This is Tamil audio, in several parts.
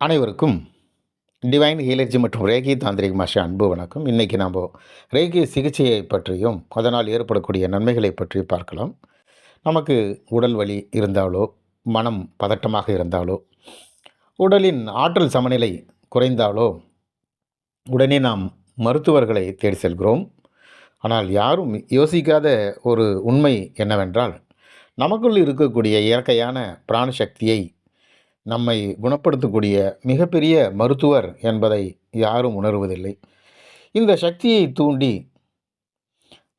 அனைவருக்கும் டிவைன் ஹீலர்ஜி மற்றும் ரேகி தாந்திரிக் மாஷா அன்பு வணக்கம். இன்றைக்கி நாம் ரேகி சிகிச்சையை பற்றியும் அதனால் ஏற்படக்கூடிய நன்மைகளை பற்றி பார்க்கலாம். நமக்கு உடல் வலி இருந்தாலோ மனம் பதட்டமாக இருந்தாலோ உடலின் ஆற்றல் சமநிலை குறைந்தாலோ உடனே நாம் மருத்துவர்களை தேடி செல்கிறோம். ஆனால் யாரும் யோசிக்காத ஒரு உண்மை என்னவென்றால் நமக்குள் இருக்கக்கூடிய இயற்கையான பிராணசக்தியை நம்மை குணப்படுத்தக்கூடிய மிகப்பெரிய மருத்துவர் என்பதை யாரும் உணர்வதில்லை. இந்த சக்தியை தூண்டி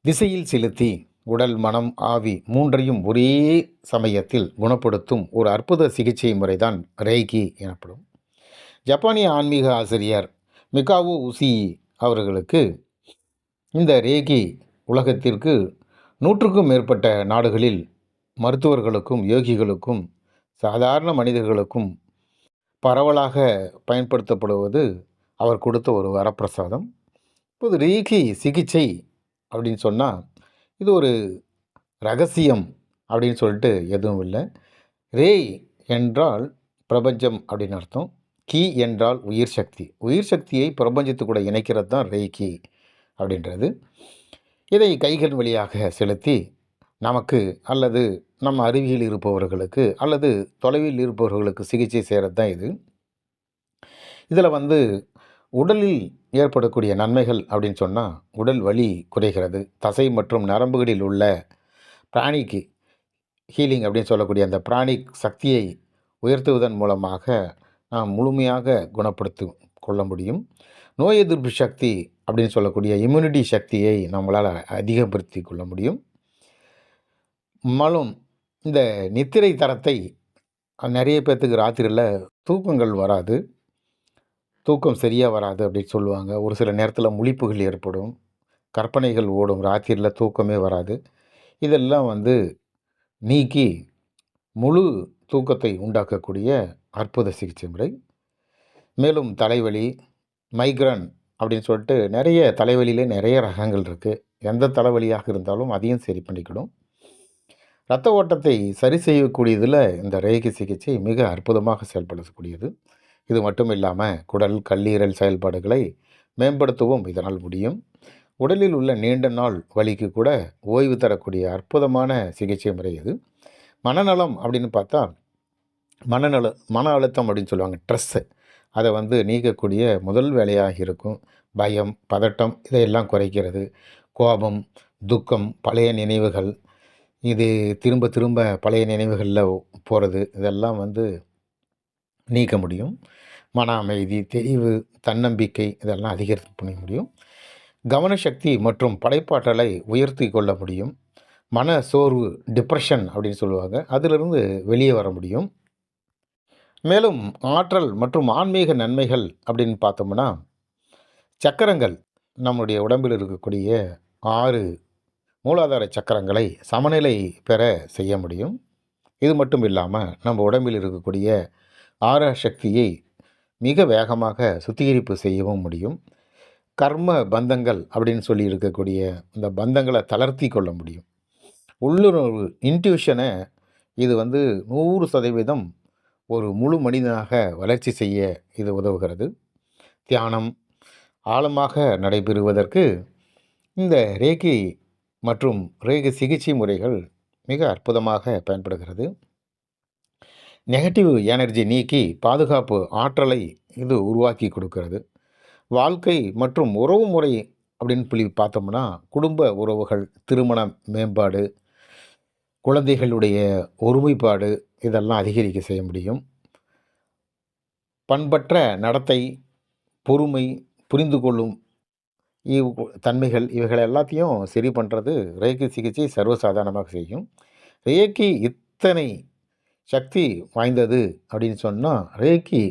திசையில் செலுத்தி உடல் மனம் ஆவி மூன்றையும் ஒரே சமயத்தில் குணப்படுத்தும் ஒரு அற்புத சிகிச்சை முறைதான் ரேகி எனப்படும். ஜப்பானிய ஆன்மீக ஆசிரியர் மிகாவோ உசி அவர்களுக்கு இந்த ரேகி உலகத்திற்கு நூற்றுக்கும் மேற்பட்ட நாடுகளில் மருத்துவர்களுக்கும் யோகிகளுக்கும் சாதாரண மனிதர்களுக்கும் பரவலாக பயன்படுத்தப்படுவது அவர் கொடுத்த ஒரு வரப்பிரசாதம். இப்போது ரீகி சிகிச்சை அப்படின்னு சொன்னால் இது ஒரு ரகசியம் அப்படின்னு சொல்லிட்டு எதுவும் இல்லை. ரே என்றால் பிரபஞ்சம் அப்படின்னு அர்த்தம். கி என்றால் உயிர் சக்தி. உயிர் சக்தியை பிரபஞ்சத்து கூட இணைக்கிறது தான் ரேகி அப்படின்றது. இதை கைகள் வழியாக செலுத்தி நமக்கு அல்லது நம்ம அருகில் இருப்பவர்களுக்கு அல்லது தொலைவில் இருப்பவர்களுக்கு சிகிச்சை செய்கிறது தான் இது. இதில் வந்து உடலில் ஏற்படக்கூடிய நன்மைகள் அப்படின்னு சொன்னால் உடல் வலி குறைகிறது. தசை மற்றும் நரம்புகளில் உள்ள பிராணிக்கு ஹீலிங் அப்படின்னு சொல்லக்கூடிய அந்த பிராணிக் சக்தியை உயர்த்துவதன் மூலமாக நாம் முழுமையாக குணப்படுத்தி கொள்ள முடியும். நோய் எதிர்ப்பு சக்தி அப்படின்னு சொல்லக்கூடிய இம்யூனிட்டி சக்தியை நம்மளால் அதிகப்படுத்தி கொள்ள முடியும். மலும் இந்த நித்திரை தரத்தை நிறைய பேர்த்துக்கு ராத்திரியில் தூக்கங்கள் வராது. தூக்கம் சரியாக வராது அப்படின்னு சொல்லுவாங்க. ஒரு சில நேரத்தில் முழிப்புகள் ஏற்படும். கற்பனைகள் ஓடும். ராத்திரியில் தூக்கமே வராது. இதெல்லாம் வந்து நீக்கி முழு தூக்கத்தை உண்டாக்கக்கூடிய அற்புத சிகிச்சை முறை. மேலும் தலைவலி மைக்ரன் அப்படின்னு சொல்லிட்டு நிறைய தலைவலியிலே நிறைய ரகங்கள் இருக்குது எந்த தலைவலியாக இருந்தாலும் அதையும் சரி பண்ணிக்கிடும் இரத்த ஓட்டத்தை சரி செய்யக்கூடியதில் இந்த ரேகி சிகிச்சை மிக அற்புதமாக செயல்படக்கூடியது இது மட்டும் இல்லாமல் குடல் கல்லீரல் செயல்பாடுகளை மேம்படுத்தவும் இதனால் முடியும். உடலில் உள்ள நீண்ட நாள் வலிக்கு கூட ஓய்வு தரக்கூடிய அற்புதமான சிகிச்சை முறை இது. மனநலம் அப்படின்னு பார்த்தா மனநல மன அழுத்தம் அப்படின்னு சொல்லுவாங்க ட்ரெஸ்ஸு அதை வந்து நீக்கக்கூடிய முதல் வேலையாக இருக்கும். பயம் பதட்டம் இதையெல்லாம் குறைக்கிறது. கோபம் துக்கம் பழைய நினைவுகள் இது திரும்ப திரும்ப பழைய நினைவுகளில் போகிறது இதெல்லாம் வந்து நீக்க முடியும். மன அமைதி தெளிவு தன்னம்பிக்கை இதெல்லாம் அதிகரித்து பண்ண முடியும். கவனசக்தி மற்றும் படைப்பாற்றலை உயர்த்தி கொள்ள முடியும். மன சோர்வு டிப்ரெஷன் அப்படின்னு சொல்லுவாங்க. அதிலிருந்து வெளியே வர முடியும். மேலும் ஆற்றல் மற்றும் ஆன்மீக நன்மைகள் அப்படின்னு பார்த்தோம்னா சக்கரங்கள் நம்முடைய உடம்பில் இருக்கக்கூடிய ஆறு மூலாதார சக்கரங்களை சமநிலை பெற செய்ய முடியும். இது மட்டும் இல்லாமல் நம்ம உடம்பில் இருக்கக்கூடிய ஆர சக்தியை மிக வேகமாக சுத்திகரிப்பு செய்யவும் முடியும். கர்ம பந்தங்கள் அப்படின்னு சொல்லி இருக்கக்கூடிய இந்த பந்தங்களை தளர்த்தி கொள்ள முடியும். உள்ளுணர்வு இன்ட்யூஷனை இது வந்து நூறு சதவீதம் ஒரு முழு மனிதனாக வளர்ச்சி செய்ய இது உதவுகிறது. தியானம் ஆழமாக நடைபெறுவதற்கு இந்த ரேகி மற்றும் ரேக சிகிச்சை முறைகள் மிக அற்புதமாக பயன்படுகிறது. நெகட்டிவ் எனர்ஜி நீக்கி பாதுகாப்பு ஆற்றலை இது உருவாக்கி கொடுக்கிறது. வாழ்க்கை மற்றும் உறவு முறை அப்படின்னு சொல்லி பார்த்தோம்னா குடும்ப உறவுகள் திருமண மேம்பாடு குழந்தைகளுடைய ஒருமைப்பாடு இதெல்லாம் அதிகரிக்க செய்ய முடியும். பண்பற்ற நடத்தை பொறுமை புரிந்து கொள்ளும் இவ் தன்மைகள் இவைகள் எல்லாத்தையும் சரி பண்ணுறது ரேக்கி சிகிச்சை சர்வசாதாரணமாக செய்யும். ரேக்கி இத்தனை சக்தி வாய்ந்தது அப்படின்னு சொன்னால் ரேக்கி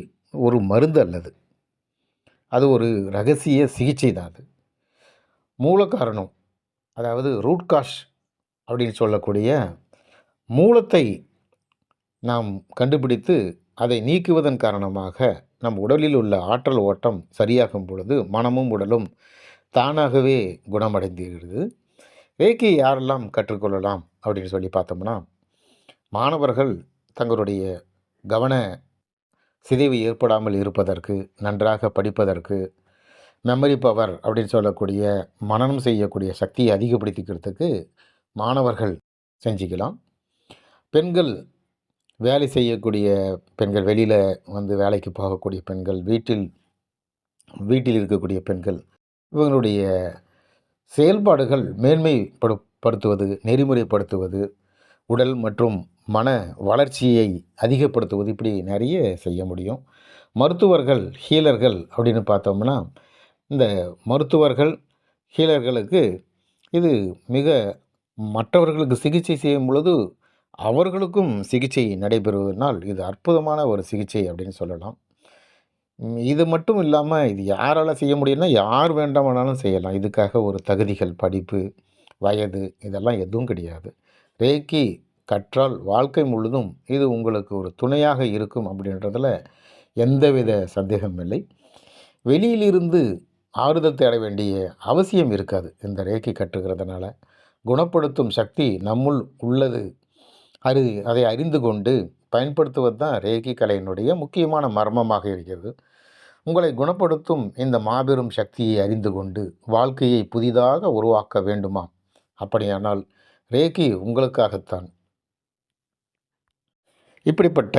ஒரு மருந்து அல்லது அது ஒரு ரகசிய சிகிச்சை தான் அது. மூல காரணம் அதாவது ரூட் காஷ் அப்படின்னு சொல்லக்கூடிய மூலத்தை நாம் கண்டுபிடித்து அதை நீக்குவதன் காரணமாக நம் உடலில் உள்ள ஆற்றல் ஓட்டம் சரியாகும் பொழுது மனமும் உடலும் தானாகவே குணமடைந்துகிறது ரேக்கி யாரெல்லாம் கற்றுக்கொள்ளலாம் அப்படின்னு சொல்லி பார்த்தோம்னா மாணவர்கள் தங்களுடைய கவன சிதைவு ஏற்படாமல் இருப்பதற்கு நன்றாக படிப்பதற்கு மெமரி பவர் அப்படின்னு சொல்லக்கூடிய மனனம் செய்யக்கூடிய சக்தியை அதிகப்படுத்திக்கிறதுக்கு மாணவர்கள் செஞ்சுக்கலாம். பெண்கள் வேலை செய்யக்கூடிய பெண்கள் வெளியில் வந்து வேலைக்கு போகக்கூடிய பெண்கள் வீட்டில் வீட்டில் இருக்கக்கூடிய பெண்கள் இவங்களுடைய செயல்பாடுகள் மேன்மைப்படுத்துவது நெறிமுறைப்படுத்துவது உடல் மற்றும் மன வளர்ச்சியை அதிகப்படுத்துவது இப்படி நிறைய செய்ய முடியும். மருத்துவர்கள் ஹீலர்கள் அப்படின்னு பார்த்தோம்னா இந்த மருத்துவர்கள் ஹீலர்களுக்கு இது மிக மற்றவர்களுக்கு சிகிச்சை செய்யும் பொழுது அவர்களுக்கும் சிகிச்சை நடைபெறுவதனால் இது அற்புதமான ஒரு சிகிச்சை அப்படின்னு சொல்லலாம். இது மட்டும் இல்லாமல் இது யாரால் செய்ய முடியும்னா யார் வேண்டாமானாலும் செய்யலாம். இதுக்காக ஒரு தகுதிகள் படிப்பு வயது இதெல்லாம் எதுவும் கிடையாது. ரேக்கி கற்றால் வாழ்க்கை முழுதும் இது உங்களுக்கு ஒரு துணையாக இருக்கும் அப்படின்றதில் எந்தவித சந்தேகம் இல்லை. வெளியிலிருந்து ஆறுதல் தேட வேண்டிய அவசியம் இருக்காது இந்த ரேக்கி கற்றுக்கிறதுனால. குணப்படுத்தும் சக்தி நம்முள் உள்ளது. அது அதை அறிந்து கொண்டு பயன்படுத்துவது தான் ரேகி கலையினுடைய முக்கியமான மர்மமாக இருக்கிறது. உங்களை குணப்படுத்தும் இந்த மாபெரும் சக்தியை அறிந்து கொண்டு வாழ்க்கையை புதிதாக உருவாக்க வேண்டுமா? அப்படியானால் ரேகி உங்களுக்காகத்தான். இப்படிப்பட்ட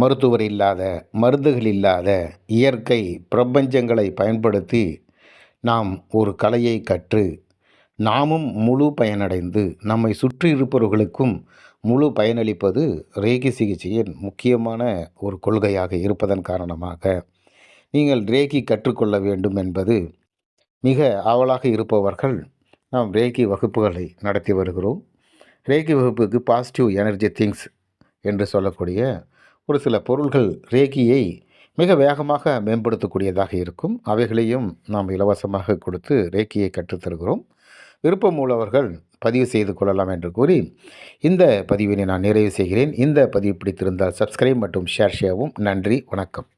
மருத்துவர் இல்லாத மருந்துகள் இல்லாத இயற்கை பிரபஞ்சங்களை பயன்படுத்தி நாம் ஒரு கலையை கற்று நாமும் முழு பயனடைந்து நம்மை சுற்றி இருப்பவர்களுக்கும் முழு பயனளிப்பது ரேகி சிகிச்சையின் முக்கியமான ஒரு கொள்கையாக இருப்பதன் காரணமாக நீங்கள் ரேகி கற்றுக்கொள்ள வேண்டும் என்பது மிக ஆவலாக இருப்பவர்கள் நாம் ரேகி வகுப்புகளை நடத்தி வருகிறோம். ரேகி வகுப்புக்கு பாசிட்டிவ் எனர்ஜி திங்ஸ் என்று சொல்லக்கூடிய ஒரு சில பொருள்கள் ரேகியை மிக வேகமாக மேம்படுத்தக்கூடியதாக இருக்கும். அவைகளையும் நாம் இலவசமாக கொடுத்து ரேக்கியை கற்றுத்தருகிறோம். விருப்பம் உள்ளவர்கள் பதிவு செய்து கொள்ளலாம் என்று கூறி இந்த பதிவினை நான் நிறைவு செய்கிறேன். இந்த பதிவு பிடித்திருந்தால் சப்ஸ்கிரைப் மற்றும் ஷேர் செய்யவும். நன்றி வணக்கம்.